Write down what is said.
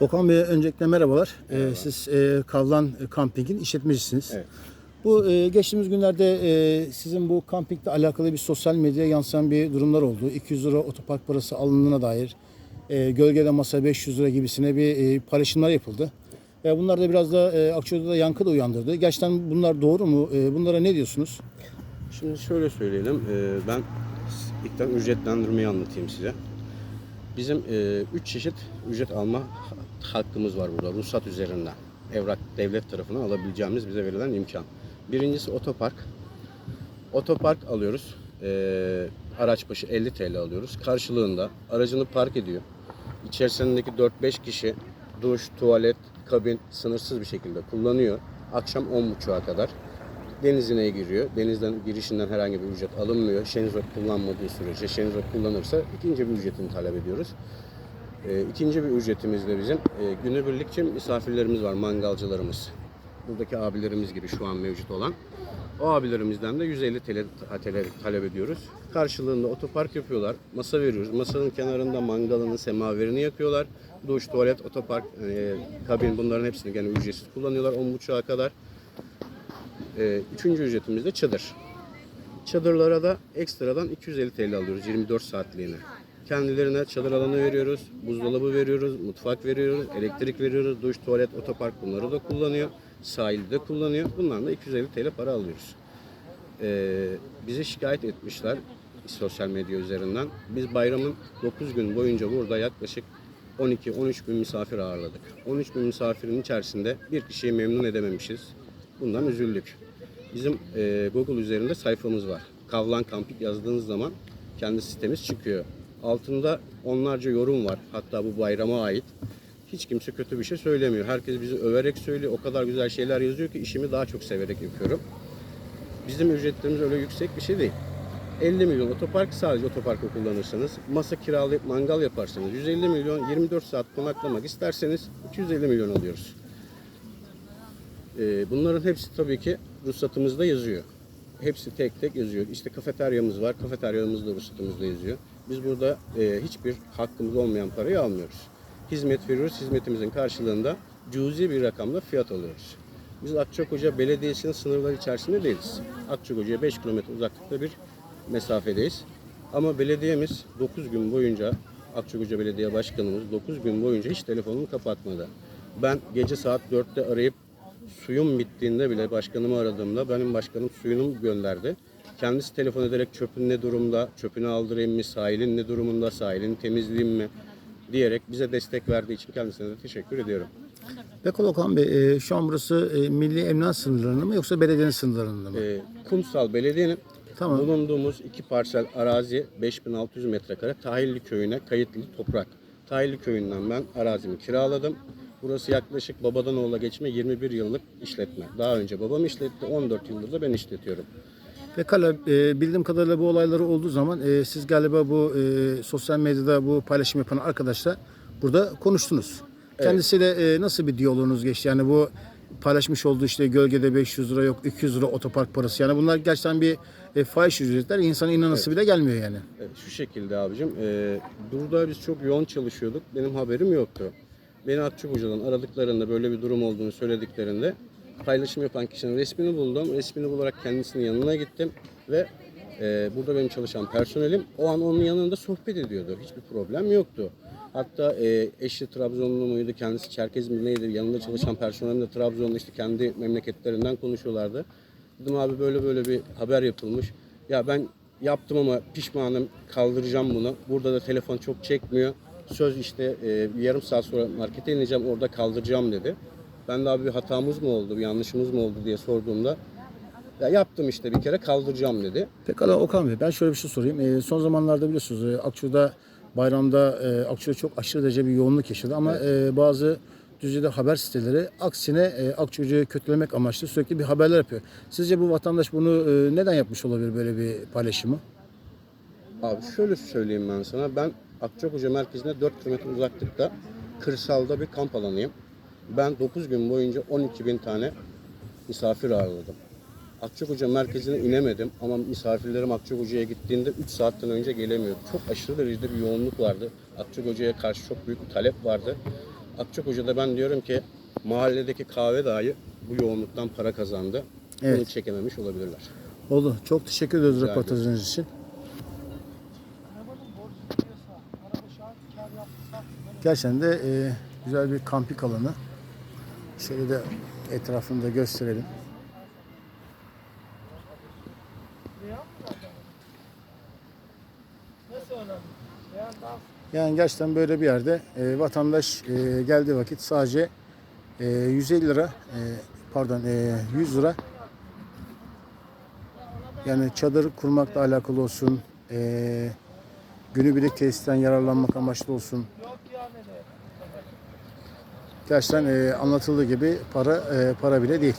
Okan Bey öncelikle merhabalar. Ee, siz e, Kavlan Camping'in işletmecisiniz. Evet. Bu e, geçtiğimiz günlerde e, sizin bu kampingle alakalı bir sosyal medyaya yansıyan bir durumlar oldu. 200 lira otopark parası alındığına dair e, gölgede masa 500 lira gibisine bir e, paylaşımlar yapıldı. E, bunlar da biraz da e, Akçakoya'da da yankı da uyandırdı. Gerçekten bunlar doğru mu? E, bunlara ne diyorsunuz? Şimdi şöyle söyleyelim. e, Ben ilkten ücretlendirmeyi anlatayım size. Bizim 3 çeşit ücret alma hakkımız var burada ruhsat üzerinden. Evrak devlet tarafından alabileceğimiz bize verilen imkan. Birincisi otopark. Otopark alıyoruz. E, Araç başı 50 TL alıyoruz. Karşılığında aracını park ediyor. İçerisindeki 4-5 kişi duş, tuvalet, kabin sınırsız bir şekilde kullanıyor. Akşam 10.30'a kadar denizine giriyor. Denizden girişinden herhangi bir ücret alınmıyor. Şenzot kullanmadığı sürece şenzot kullanırsa ikinci bir ücretini talep ediyoruz. Ee, ikinci bir ücretimiz de bizim e, günübirlikçe misafirlerimiz var, mangalcılarımız. Buradaki abilerimiz gibi şu an mevcut olan. O abilerimizden de 150 TL tale- talep ediyoruz. Karşılığında otopark yapıyorlar. Masa veriyoruz. Masanın kenarında mangalını, semaverini yakıyorlar. Duş, tuvalet, otopark, e, kabin bunların hepsini gene ücretsiz kullanıyorlar 10.30'a kadar. Ee, üçüncü ücretimiz de çadır. Çadırlara da ekstradan 250 TL alıyoruz 24 saatliğine. Kendilerine çadır alanı veriyoruz, buzdolabı veriyoruz, mutfak veriyoruz, elektrik veriyoruz, duş, tuvalet, otopark bunları da kullanıyor. Sahilde de kullanıyor. Bundan da 250 TL para alıyoruz. Ee, bize şikayet etmişler sosyal medya üzerinden. Biz bayramın 9 gün boyunca burada yaklaşık 12-13 bin misafir ağırladık. 13 bin misafirin içerisinde bir kişiyi memnun edememişiz. Bundan üzüldük. Bizim e, Google üzerinde sayfamız var. Kavlan Camping yazdığınız zaman kendi sitemiz çıkıyor. Altında onlarca yorum var. Hatta bu bayrama ait. Hiç kimse kötü bir şey söylemiyor. Herkes bizi överek söylüyor. O kadar güzel şeyler yazıyor ki işimi daha çok severek yapıyorum. Bizim ücretlerimiz öyle yüksek bir şey değil. 50 milyon otopark sadece otoparkı kullanırsanız, masa kiralayıp mangal yaparsanız 150 milyon 24 saat konaklamak isterseniz 250 milyon alıyoruz. Ee, bunların hepsi tabii ki ruhsatımızda yazıyor. Hepsi tek tek yazıyor. İşte kafeteryamız var, kafeteryamız da ruhsatımızda yazıyor. Biz burada e, hiçbir hakkımız olmayan parayı almıyoruz. Hizmet veriyoruz, hizmetimizin karşılığında cüzi bir rakamda fiyat alıyoruz. Biz Akçakoca Belediyesi'nin sınırları içerisinde değiliz. Akçakoca'ya 5 kilometre uzaklıkta bir mesafedeyiz. Ama belediyemiz 9 gün boyunca, Akçakoca Belediye Başkanımız 9 gün boyunca hiç telefonunu kapatmadı. Ben gece saat 4'te arayıp suyum bittiğinde bile başkanımı aradığımda benim başkanım suyunu gönderdi. Kendisi telefon ederek çöpün ne durumda, çöpünü aldırayım mı, sahilin ne durumunda, sahilini temizleyeyim mi diyerek bize destek verdiği için kendisine de teşekkür ediyorum. Peki Okan Bey e, şu an burası e, Milli Emlak sınırlarında mı yoksa belediyenin sınırlarında mı? Ee, Kumsal Belediye'nin Tamam. bulunduğumuz iki parsel arazi 5600 metrekare Tahilli köyüne kayıtlı toprak. Tahilli köyünden ben arazimi kiraladım. Burası yaklaşık babadan oğula geçme 21 yıllık işletme. Daha önce babam işletti, 14 yıldır da ben işletiyorum. Pekala e, bildiğim kadarıyla bu olayları olduğu zaman e, siz galiba bu e, sosyal medyada bu paylaşım yapan arkadaşla burada konuştunuz. Kendisiyle e, nasıl bir diyaloğunuz geçti? Yani bu paylaşmış olduğu işte gölgede 500 lira yok 200 lira otopark parası. Yani bunlar gerçekten bir e, fahiş ücretler. İnsanın inanası bile gelmiyor yani. Evet, şu şekilde abicim. e, burada biz çok yoğun çalışıyorduk. Benim haberim yoktu. Beni Akçakoca'dan aradıklarında böyle bir durum olduğunu söylediklerinde paylaşım yapan kişinin resmini buldum. Resmini bularak kendisinin yanına gittim ve e, burada benim çalışan personelim o an onun yanında sohbet ediyordu. Hiçbir problem yoktu. Hatta e, eşi Trabzonlu muydu, kendisi Çerkez mi neydi, yanında çalışan personelim de Trabzonlu işte kendi memleketlerinden konuşuyorlardı. Dedim abi böyle böyle bir haber yapılmış. Ya ben yaptım ama pişmanım kaldıracağım bunu. Burada da telefon çok çekmiyor. Söz işte e, bir yarım saat sonra markete ineceğim orada kaldıracağım dedi. Ben de abi bir hatamız mı oldu, bir yanlışımız mı oldu diye sorduğumda ya yaptım işte bir kere kaldıracağım dedi. Pekala Okan Bey ben şöyle bir şey sorayım. E, son zamanlarda biliyorsunuz e, Akçur'da bayramda e, Akçur'da çok aşırı derece bir yoğunluk yaşadı ama e, bazı Düzce'de haber siteleri aksine e, Akçur'u kötülemek amaçlı sürekli bir haberler yapıyor. Sizce bu vatandaş bunu e, neden yapmış olabilir böyle bir paylaşımı? Abi şöyle söyleyeyim ben sana. Ben Akçakoca merkezine 4 kilometre uzaklıkta kırsalda bir kamp alanıyım. Ben 9 gün boyunca 12 bin tane misafir ağırladım. Akçakoca merkezine inemedim ama misafirlerim Akçakoca'ya gittiğinde 3 saatten önce gelemiyordu. Çok aşırı derecede bir yoğunluk vardı. Akçakoca'ya karşı çok büyük bir talep vardı. Akçakoca'da ben diyorum ki mahalledeki kahve dahi bu yoğunluktan para kazandı. Bunu Evet. çekememiş olabilirler. Oldu. Çok teşekkür ediyoruz röportajınız için. Gerçekten de e, güzel bir kampik alanı. Şöyle de etrafını da gösterelim. Yani gerçekten böyle bir yerde e, vatandaş e, geldiği vakit sadece e, 150 lira e, pardon e, 100 lira yani çadır kurmakla alakalı olsun, e, günübirlik tesisten yararlanmak amaçlı olsun. Gerçekten e, anlatıldığı gibi para e, para bile değil.